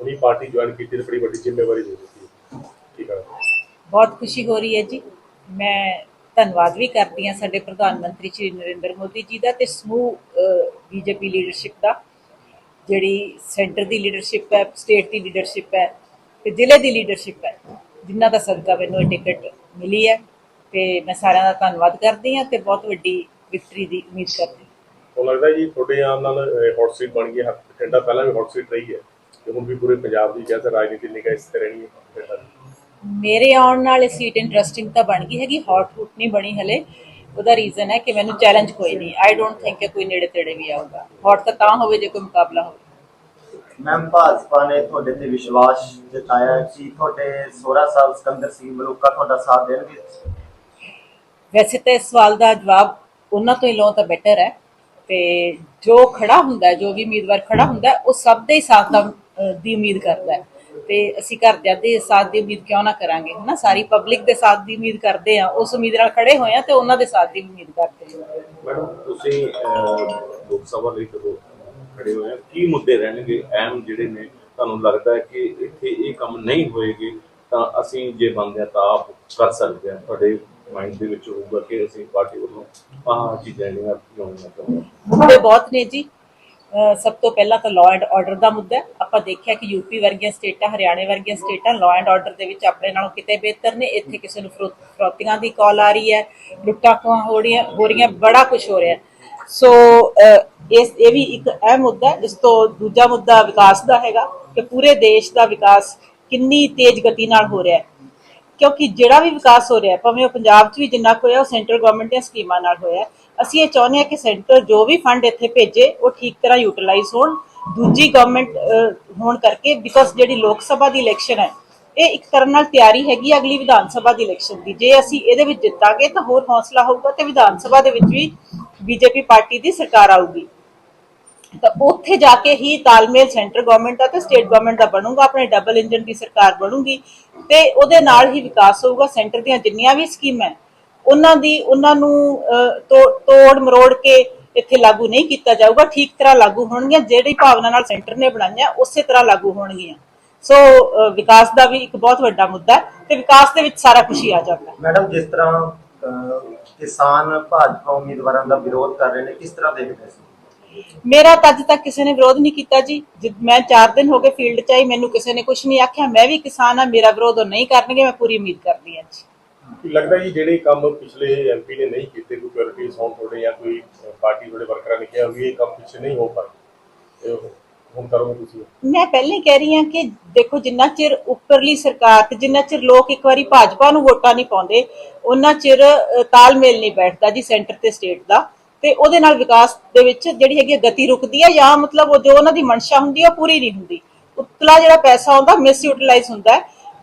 ਹੁਣੀ party join ਕੀਤੀ ਤੇ ਬੜੀ ਵੱਡੀ ਜ਼ਿੰਮੇਵਾਰੀ ਦੇ ਦਿੱਤੀ। ਠੀਕ ਹੈ ਬਹੁਤ ਖੁਸ਼ੀ ਹੋ ਰਹੀ ਹੈ ਜੀ। ਮੈਂ ਧੰਨਵਾਦ ਵੀ ਕਰਦੀ ਹਾਂ ਸਾਡੇ ਪ੍ਰਧਾਨ ਮੰਤਰੀ ਸ਼੍ਰੀ ਨਰਿੰਦਰ ਮੋਦੀ ਜੀ ਦਾ ਤੇ ਸਮੂਹ ਬੀਜੇਪੀ ਲੀਡਰਸ਼ਿਪ ਦਾ ਜਿਹੜੀ ਸੈਂਟਰ ਦੀ ਲੀਡਰਸ਼ਿਪ ਹੈ ਸਟੇਟ ਦੀ ਲੀਡਰਸ਼ਿਪ ਹੈ ਤੇ ਜ਼ਿਲ੍ਹੇ ਦੀ ਲੀਡਰਸ਼ਿਪ ਹੈ ਜਿਨ੍ਹਾਂ ਦਾ ਸਦਕਾ ਮੈਨੂੰ ਇਹ ਟਿਕਟ ਮਿਲੀ ਹੈ ਤੇ ਮੈਂ ਸਾਰਿਆਂ ਦਾ ਧੰਨਵਾਦ ਕਰਦੀ ਹਾਂ ਤੇ ਬਹੁਤ ਵੱਡੀ ਵਿਕਟਰੀ ਦੀ ਉਮੀਦ ਕਰਦੀ ਹਾਂ। ਉਹ ਲੱਗਦਾ ਜੀ ਤੁਹਾਡੇ ਆਉਣ ਨਾਲ ਹੌਟ ਸੀਟ ਬਣ ਗਈ ਹੈ ਬਠਿੰਡਾ ਪਹਿਲਾਂ ਵੀ ਹੌਟ ਸੀਟ ਰਹੀ ਹੈ? ਤੇ ਹੁਣ ਵੀ ਪੂਰੇ ਪੰਜਾਬ ਦੀ ਕਹਿੰਦੇ ਰਾਜਨੀਤੀ ਨਿਕਾ ਇਸ ਤਰ੍ਹਾਂ ਰਹਿਣੀ ਹੈ। ਮੇਰੇ ਆਉਣ ਨਾਲ ਇਹ ਸੀਟ ਇੰਟਰਸਟਿੰਗ ਤਾਂ ਬਣ ਗਈ ਹੈਗੀ ਹੌਟ ਹੂਟ ਨਹੀਂ ਬਣੀ ਹਲੇ। ਉਹਦਾ ਰੀਜ਼ਨ ਹੈ ਕਿ ਮੈਨੂੰ ਚੈਲੰਜ ਕੋਈ ਨਹੀਂ। ਆਈ ਡੋਨਟ ਥਿੰਕ ਕਿ ਕੋਈ ਨੇੜੇ ਤੇੜੇ ਵੀ ਆਊਗਾ। ਹੌਟ ਤਾਂ ਤਾਂ ਹੋਵੇ ਜੇ ਕੋਈ ਮੁਕਾਬਲਾ ਹੋਵੇ। ਮੈਮ ਭਾਜਪਾ ਨੇ ਤੁਹਾਡੇ ਤੇ ਵਿਸ਼ਵਾਸ ਜਤਾਇਆ ਕਿ ਤੁਹਾਡੇ 16 ਸਾਲ ਸਿਕੰਦਰ ਸਿੰਘ ਮਲੂਕਾ ਤੁਹਾਡਾ ਸਾਥ ਦੇਣਗੇ? ਵੈਸੇ ਤਾਂ ਇਸ ਸਵਾਲ ਦਾ ਜਵਾਬ ਉਹਨਾਂ ਤੋਂ ਹੀ ਲਓ ਤਾਂ ਬੈਟਰ ਹੈ। ਤੇ ਜੋ ਖੜਾ ਹੁੰਦਾ ਜੋ ਵੀ ਉਮੀਦਵਾਰ ਖੜਾ ਹੁੰਦਾ ਉਹ ਸਭ ਦੇ ਹੀ ਸਾਥ ਦਾ ਦੀ ਉਮੀਦ ਕਰਦਾ ਹੈ। ਤੇ ਅਸੀਂ ਘਰਦਿਆਂ ਦੇ ਸਾਥ ਦੀ ਉਮੀਦ ਕਿਉਂ ਨਾ ਕਰਾਂਗੇ ਹਨਾ? ਸਾਰੀ ਪਬਲਿਕ ਦੇ ਸਾਥ ਦੀ ਉਮੀਦ ਕਰਦੇ ਆ ਉਸ ਉਮੀਦ ਨਾਲ ਖੜੇ ਹੋਏ ਆ ਤੇ ਉਹਨਾਂ ਦੇ ਸਾਥ ਦੀ ਉਮੀਦ ਕਰਦੇ ਹਾਂ। ਮੈਡਮ ਤੁਸੀਂ ਲੋਕ ਸਭਾ ਲਈ ਕਦੋਂ ਖੜੇ ਹੋਏ ਆ ਕੀ ਮੁੱਦੇ ਰਹਿਣਗੇ? ਅਹਿਮ ਜਿਹੜੇ ਨੇ ਤੁਹਾਨੂੰ ਲੱਗਦਾ ਹੈ ਕਿ ਇੱਥੇ ਇਹ ਕੰਮ ਨਹੀਂ ਹੋਏਗੇ ਤਾਂ ਅਸੀਂ ਜੇ ਬਣਦੇ ਆ ਤਾਂ ਆਪ ਕਰ ਸਕਦੇ ਆ ਤੁਹਾਡੇ ਮਾਈਂਡ ਦੇ ਵਿੱਚ ਹੋਊਗਾ ਕਿ ਅਸੀਂ ਪਾਰਟੀ ਵੱਲੋਂ ਆਹ ਚੀਜ਼ਾਂ ਜਿਹੜੀਆਂ ਮੁੱਦੇ ਬਹੁਤ ਨੇ ਜੀ। ਸਭ ਤੋਂ ਪਹਿਲਾਂ ਤਾਂ ਲਾਅ ਐਂਡ ਆਰਡਰ ਦਾ ਮੁੱਦਾ ਆਪਾਂ ਦੇਖਿਆ ਕਿ ਯੂਪੀ ਵਰਗੀਆਂ ਸਟੇਟਾਂ, ਹਰਿਆਣੇ ਵਰਗੀਆਂ ਸਟੇਟਾਂ ਲਾਅ ਐਂਡ ਆਰਡਰ ਦੇ ਵਿੱਚ ਆਪਣੇ ਨਾਲੋਂ ਕਿਤੇ ਬਿਹਤਰ ਨੇ। ਇੱਥੇ ਕਿਸੇ ਨੂੰ ਫਰੋਤੀਆਂ ਦੀ ਕਾਲ ਆ ਰਹੀ ਹੈ, ਲੁੱਟਾਂ ਖੋਹਾਂ ਹੋ ਰਹੀਆਂ ਹੋ ਰਹੀਆਂ, ਬੜਾ ਕੁਝ ਹੋ ਰਿਹਾ ਸੋ ਇਸ ਇਹ ਵੀ ਇੱਕ ਅਹਿਮ ਮੁੱਦਾ ਇਸ ਤੋਂ ਦੂਜਾ ਮੁੱਦਾ ਵਿਕਾਸ ਦਾ ਹੈਗਾ ਕਿ ਪੂਰੇ ਦੇਸ਼ ਦਾ ਵਿਕਾਸ ਕਿੰਨੀ ਤੇਜ਼ ਗਤੀ ਨਾਲ ਹੋ ਰਿਹਾ ਹੈ। ਕਿਉਂਕਿ ਜਿਹੜਾ ਵੀ ਵਿਕਾਸ ਹੋ ਰਿਹਾ ਭਾਵੇਂ ਉਹ ਪੰਜਾਬ 'ਚ ਵੀ ਜਿੰਨਾ ਕੁ ਹੋਇਆ, ਉਹ ਸੈਂਟਰ ਗਵਰਨਮੈਂਟ ਦੀਆਂ ਸਕੀਮਾਂ ਨਾਲ ਹੋਇਆ ਅਸੀਂ ਇਹ ਚਾਹੁੰਦੇ ਹਾਂ ਕਿ ਸੈਂਟਰ ਜੋ ਵੀ ਫੰਡ ਇੱਥੇ ਭੇਜੇ, ਉਹ ਠੀਕ ਤਰ੍ਹਾਂ ਯੂਟਿਲਾਈਜ਼ ਹੋਣ। ਦੂਜੀ ਗਵਰਨਮੈਂਟ ਹੋਣ ਕਰਕੇ ਬਿਕੋਜ਼ ਜਿਹੜੀ ਲੋਕ ਸਭਾ ਦੀ ਇਲੈਕਸ਼ਨ ਹੈ, ਇਹ ਇੱਕ ਤਰ੍ਹਾਂ ਨਾਲ ਤਿਆਰੀ ਹੈਗੀ ਅਗਲੀ ਵਿਧਾਨ ਸਭਾ ਦੀ ਇਲੈਕਸ਼ਨ ਦੀ। ਜੇ ਅਸੀਂ ਇਹਦੇ ਵਿੱਚ ਜਿੱਤਾਂਗੇ, ਤਾਂ ਹੋਰ ਹੌਸਲਾ ਹੋਊਗਾ ਤੇ ਵਿਧਾਨ ਸਭਾ ਦੇ ਵਿੱਚ ਵੀ ਬੀਜੇਪੀ ਪਾਰਟੀ ਦੀ ਸਰਕਾਰ ਆਊਗੀ। ਤਾਂ ਉੱਥੇ ਜਾ ਕੇ ਹੀ ਤਾਲਮੇਲ ਸੈਂਟਰ ਗਵਰਨਮੈਂਟ ਦਾ ਤੇ ਸਟੇਟ ਗਵਰਨਮੈਂਟ ਦਾ ਬਣੂਗਾ, ਆਪਣੇ ਡਬਲ ਇੰਜਨ ਦੀ ਸਰਕਾਰ ਬਣੂਗੀ ਤੇ ਉਹਦੇ ਨਾਲ ਹੀ ਵਿਕਾਸ ਹੋਊਗਾ। ਸੈਂਟਰ ਦੀਆਂ ਜਿੰਨੀਆਂ ਵੀ ਸਕੀਮਾਂ ਉਹਨਾਂ ਦੀ ਉਹਨਾਂ ਨੂੰ ਤੋੜ ਮਰੋੜ ਕੇ ਇੱਥੇ ਲਾਗੂ ਨਹੀਂ ਕੀਤਾ ਜਾਊਗਾ। ਠੀਕ ਤਰ੍ਹਾਂ ਲਾਗੂ ਹੋਣਗੀਆਂ ਜਿਹੜੀ ਭਾਵਨਾ ਨਾਲ ਸੈਂਟਰ ਨੇ ਬਣਾਈਆਂ ਉਸੇ ਤਰ੍ਹਾਂ ਲਾਗੂ ਹੋਣਗੀਆਂ। ਸੋ ਵਿਕਾਸ ਦਾ ਵੀ ਇੱਕ ਬਹੁਤ ਵੱਡਾ ਮੁੱਦਾ ਹੈ ਤੇ ਵਿਕਾਸ ਦੇ ਵਿੱਚ ਸਾਰਾ ਕੁਝ ਹੀ ਆ ਜਾਂਦਾ ਹੈ। ਮੈਡਮ ਜਿਸ ਤਰ੍ਹਾਂ ਕਿਸਾਨ ਭਾਜਪਾ ਉਮੀਦਵਾਰਾਂ ਦਾ ਵਿਰੋਧ ਕਰ ਰਹੇ ਨੇ ਕਿਸ ਤਰ੍ਹਾਂ ਦੇਖਦੇ ਸੀ ਮੇਰਾ ਤਾਂ ਅੱਜ ਤੱਕ ਕਿਸੇ ਨੇ ਵਿਰੋਧ ਨਹੀਂ ਕੀਤਾ ਜੀ। ਮੈਂ 4 ਦਿਨ ਹੋ ਗਏ ਫੀਲਡ 'ਚ ਆਈ ਮੈਨੂੰ ਕਿਸੇ ਨੇ ਕੁਝ ਨਹੀਂ ਆਖਿਆ। ਮੈਂ ਵੀ ਕਿਸਾਨ ਆ ਮੇਰਾ ਵਿਰੋਧ ਉਹ ਨਹੀਂ ਕਰਨਗੇ ਮੈਂ ਪੂਰੀ ਉਮੀਦ ਕਰਦੀ ਹਾਂ ਜੀ। ਲੱਗਦਾ ਜੀ ਜਿਹੜੇ ਕੰਮ ਪਿਛਲੇ ਐਮਪੀ ਨੇ ਨਹੀਂ ਕੀਤੇ, ਕੋਈ ਕੁਆਲਿਟੀਜ਼ ਹੋਣ ਤੁਹਾਡੇ ਜਾਂ ਕੋਈ ਪਾਰਟੀ ਤੁਹਾਡੇ ਵਰਕਰਾਂ ਨੇ ਕਿਹਾ ਵੀ ਇਹ ਕੰਮ ਪਿੱਛੇ ਨਹੀਂ ਹੋ ਪਾਏ। ਹੁਣ ਕਰੋਗੇ ਤੁਸੀਂ? ਮੈਂ ਪਹਿਲਾਂ ਕਹਿ ਰਹੀ ਹਾਂ ਕਿ ਦੇਖੋ, ਜਿੰਨਾ ਚਿਰ ਉੱਪਰਲੀ ਸਰਕਾਰ ਤੇ ਜਿੰਨਾ ਚਿਰ ਲੋਕ ਇੱਕ ਵਾਰੀ ਭਾਜਪਾ ਨੂੰ ਵੋਟਾਂ ਨਹੀਂ ਪਾਉਂਦੇ ਉਹਨਾਂ ਚਿਰ ਤਾਲਮੇਲ ਨਹੀਂ ਬੈਠਦਾ ਜੀ ਸੈਂਟਰ ਤੇ ਸਟੇਟ ਦਾ। ਤੇ ਉਹਦੇ ਨਾਲ ਵਿਕਾਸ ਦੇ ਵਿੱਚ ਜਿਹੜੀ ਹੈਗੀ ਗਤੀ ਰੁਕਦੀ ਹੈ ਜਾਂ ਮਤਲਬ ਉਹ ਜੋ ਉਹਨਾਂ ਦੀ ਮਨਸ਼ਾ ਹੁੰਦੀ ਹੈ ਉਹ ਪੂਰੀ ਨਹੀਂ ਹੁੰਦੀ। ਉਤਲਾ ਜਿਹੜਾ ਪੈਸਾ ਆਉਂਦਾ ਮਿਸ ਯੂਟਿਲਾਈਜ਼ ਹੁੰਦਾ ਹੈ।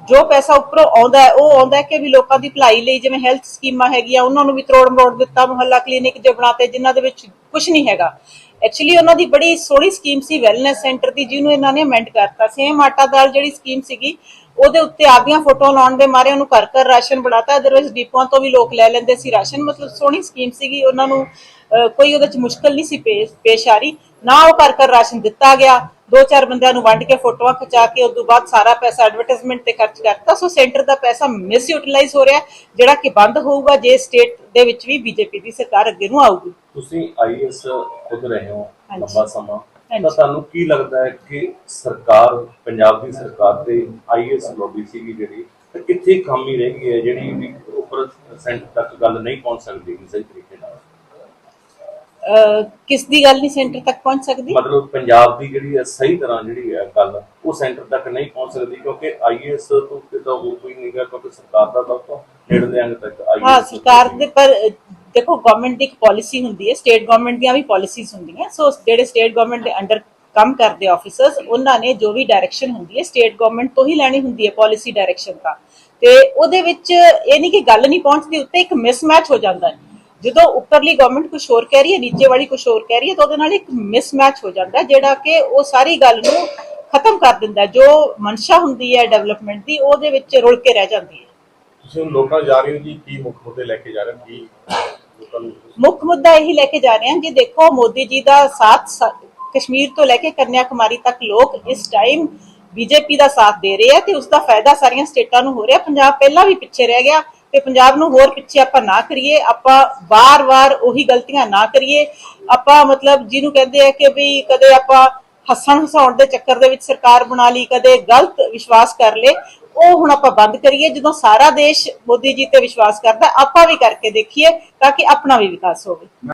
ਜੋ ਪੈਸਾ ਉੱਪਰੋਂ ਆਉਂਦਾ ਹੈ, ਉਹ ਆਉਂਦਾ ਹੈ ਕਿ ਵੀ ਲੋਕਾਂ ਦੀ ਭਲਾਈ ਲਈ ਜਿਵੇਂ ਹੈਲਥ ਸਕੀਮਾਂ ਹੈਗੀਆਂ, ਉਹਨਾਂ ਨੂੰ ਵੀ ਤਰੋੜ ਮਰੋੜ ਦਿੱਤਾ, ਮੁਹੱਲਾ ਕਲੀਨਿਕ ਜੇ ਬਣਾਤੇ ਜਿਨ੍ਹਾਂ ਦੇ ਵਿੱਚ ਕੁਝ ਨਹੀਂ ਹੈਗਾ। ਐਕਚੁਅਲੀ ਉਹਨਾਂ ਦੀ ਬੜੀ ਸੋਹਣੀ ਸਕੀਮ ਸੀ ਵੈਲਨੈਸ ਸੈਂਟਰ ਦੀ, ਜਿਹਨੂੰ ਇਹਨਾਂ ਨੇ ਅਮੈਂਡ ਕਰਤਾ। ਸੇਮ ਆਟਾ ਦਾਲ ਜਿਹੜੀ ਸਕੀਮ ਸੀਗੀ, ਉਹਦੇ ਉੱਤੇ ਆਪਦੀਆਂ ਫੋਟੋ ਲਾਉਣ ਦੇ ਮਾਰੇ ਉਹਨੂੰ ਘਰ ਘਰ ਰਾਸ਼ਨ ਬਣਾਤਾ। ਅਦਰਵਾਈਜ਼ ਡਿਪੂਆਂ ਤੋਂ ਵੀ ਲੋਕ ਲੈ ਲੈਂਦੇ ਸੀ ਰਾਸ਼ਨ। ਮਤਲਬ ਸੋਹਣੀ ਸਕੀਮ ਸੀਗੀ, ਉਹਨਾਂ ਨੂੰ ਕੋਈ ਉਹਦੇ ਚ ਮੁਸ਼ਕਲ ਨਹੀਂ ਸੀ ਪੇਸ਼ ਆ ਰਹੀ ਨਾ ਉਹ ਘਰ ਘਰ ਰਾਸ਼ਨ ਦਿੱਤਾ ਗਿਆ ਦੋ ਚਾਰ ਬੰਦਿਆਂ ਨੂੰ ਵੰਡ ਕੇ ਫੋਟੋਆਂ ਖਿਚਾ ਕੇ ਉਸ ਤੋਂ ਬਾਅਦ ਸਾਰਾ ਪੈਸਾ ਐਡਵਰਟਾਈਜ਼ਮੈਂਟ ਤੇ ਖਰਚ ਕਰਤਾ ਸੋ ਸੈਂਟਰ ਦਾ ਪੈਸਾ ਮਿਸ ਯੂਟਿਲਾਈਜ਼ ਹੋ ਰਿਹਾ ਜਿਹੜਾ ਕਿ ਬੰਦ ਹੋਊਗਾ ਜੇ ਸਟੇਟ ਦੇ ਵਿੱਚ ਵੀ ਬੀਜੇਪੀ ਦੀ ਸਰਕਾਰ ਅੱਗੇ ਨੂੰ ਆਊਗੀ ਤੁਸੀਂ ਆਈਐਸ ਖੁਦ ਰਹੇ ਹੋ। ਲੰਬਾ ਸਮਾਂ। ਤਾਂ ਤੁਹਾਨੂੰ ਕੀ ਲੱਗਦਾ ਹੈ ਕਿ ਸਰਕਾਰ ਪੰਜਾਬ ਦੀ ਸਰਕਾਰ ਤੇ ਆਈਐਸ ਲੌਬੀ ਸੀਗੀ ਜਿਹੜੀ ਕਿੱਥੇ ਖਾਮੀ ਰਹਿ ਗਈ ਹੈ ਜਿਹੜੀ ਵੀ ਉੱਪਰ ਸੈਂਟਰ ਤੱਕ ਗੱਲ ਨਹੀਂ ਪਹੁੰਚ ਸਕਦੀ ਸਹੀ ਤਰੀਕੇ ਕਿਸ ਦੀ ਗੱਲ ਨਹੀਂ ਸੈਂਟਰ ਤੱਕ ਪਹੁੰਚ ਸਕਦੀ? ਮਤਲਬ ਪੰਜਾਬ ਦੀ ਜਿਹੜੀ ਹੈ ਸਹੀ ਤਰ੍ਹਾਂ ਜਿਹੜੀ ਹੈ ਗੱਲ ਉਹ ਸੈਂਟਰ ਤੱਕ ਨਹੀਂ ਪਹੁੰਚ ਸਕਦੀ ਕਿਉਂਕਿ ਆਈਐਸ ਤੋਂ ਕਿਤਾ ਉਹ ਕੋਈ ਨਹੀਂ ਗਾ ਕਿਉਂਕਿ ਸਰਕਾਰ ਦਾ ਦਫ਼ਤਰ ਨੇੜਲੇ ਅੰਗ ਤੱਕ IAS ਹਾਂ ਸਰਕਾਰ ਦੇ ਪਰ ਦੇਖੋ ਗਵਰਨਮੈਂਟ ਦੀ ਇੱਕ ਪਾਲਿਸੀ ਹੁੰਦੀ ਹੈ ਸਟੇਟ ਗਵਰਨਮੈਂਟ ਦੀਆਂ ਵੀ ਪਾਲਿਸੀਜ਼ ਹੁੰਦੀਆਂ ਸੋ ਜਿਹੜੇ ਸਟੇਟ ਗਵਰਨਮੈਂਟ ਦੇ ਅੰਡਰ ਕੰਮ ਕਰਦੇ ਆਫੀਸਰਸ ਉਹਨਾਂ ਨੇ ਜੋ ਵੀ ਡਾਇਰੈਕਸ਼ਨ ਹੁੰਦੀ ਹੈ ਸਟੇਟ ਗਵਰਨਮੈਂਟ ਤੋਂ ਹੀ ਲੈਣੀ ਹੁੰਦੀ ਹੈ ਪਾਲਿਸੀ ਡਾਇਰੈਕਸ਼ਨ ਦਾ ਤੇ ਉਹਦੇ ਵਿੱਚ ਇਹ ਨਹੀਂ ਕਿ ਗੱਲ ਨਹੀਂ ਪਹੁੰਚਦੀ ਉੱਤੇ ਇੱਕ ਮਿਸਮੈਚ ਹੋ ਜਾਂਦਾ ਹੈ। ਜਦੋਂ ਉੱਪਰਲੀ ਗਵਰਨਮੈਂਟ ਕੁਝ ਹੋਰ ਕਹਿ ਰਹੀ ਹੈ ਨੀਚੇ ਵਾਲੀ ਕੁਝ ਹੋਰ ਕਹਿ ਰਹੀ ਹੈ ਤਾਂ ਉਹਦੇ ਨਾਲ ਇੱਕ ਮਿਸਮੈਚ ਹੋ ਜਾਂਦਾ ਜਿਹੜਾ ਕਿ ਉਹ ਸਾਰੀ ਗੱਲ ਨੂੰ ਖਤਮ ਕਰ ਦਿੰਦਾ। ਜੋ ਮਨਸ਼ਾ ਹੁੰਦੀ ਹੈ ਡਿਵੈਲਪਮੈਂਟ ਦੀ ਉਹਦੇ ਵਿੱਚ ਰੁਲ ਕੇ ਰਹਿ ਜਾਂਦੀ ਹੈ। ਤੁਸੀਂ ਲੋਕਾਂ ਜਾ ਰਹੇ ਹੋ ਜੀ ਕੀ ਮੁੱਖ ਮੁੱਦੇ ਲੈ ਕੇ ਜਾ ਰਹੇ ਹੋ? ਕੀ ਮੁੱਖ ਮੁੱਦਾ ਇਹੀ ਲੈ ਕੇ ਜਾ ਰਹੇ ਹਾਂ ਜੀ ਦੇਖੋ ਮੋਦੀ ਜੀ ਦਾ ਸਾਥ ਕਸ਼ਮੀਰ ਤੋਂ ਲੈ ਕੇ ਕੰਨਿਆ ਕੁਮਾਰੀ ਤੱਕ ਲੋਕ ਇਸ ਟਾਈਮ ਬੀਜੇਪੀ ਦਾ ਸਾਥ ਦੇ ਰਹੇ ਆ ਤੇ ਉਸ ਦਾ ਫਾਇਦਾ ਸਾਰੀਆਂ ਸਟੇਟਾਂ ਨੂੰ ਹੋ ਰਿਹਾ। ਪੰਜਾਬ ਪਹਿਲਾਂ ਵੀ ਪਿੱਛੇ ਰਹਿ ਗਿਆ। ਤੇ ਪੰਜਾਬ ਨੂੰ ਹੋਰ ਪਿੱਛੇ ਆਪਾਂ ਨਾ ਕਰੀਏ, ਆਪਾਂ ਵਾਰ-ਵਾਰ ਉਹੀ ਗਲਤੀਆਂ ਨਾ ਕਰੀਏ। ਆਪਾਂ ਮਤਲਬ ਜਿਹਨੂੰ ਕਹਿੰਦੇ ਆ ਕਿ ਵੀ ਕਦੇ ਆਪਾਂ ਹੱਸਣ ਹਸਾਉਣ ਦੇ ਚੱਕਰ ਦੇ ਵਿੱਚ ਸਰਕਾਰ ਬਣਾ ਲਈ, ਕਦੇ ਗਲਤ ਵਿਸ਼ਵਾਸ ਕਰ ਲੇ ਉਹ ਹੁਣ ਆਪਾਂ ਬੰਦ ਕਰੀਏ। ਜਦੋਂ ਸਾਰਾ ਦੇਸ਼ ਮੋਦੀ ਜੀ ਤੇ ਵਿਸ਼ਵਾਸ ਕਰਦਾ, ਆਪਾਂ ਵੀ ਕਰਕੇ ਦੇਖੀਏ ਤਾਂ ਕਿ ਆਪਣਾ ਵੀ ਵਿਕਾਸ ਹੋਵੇ।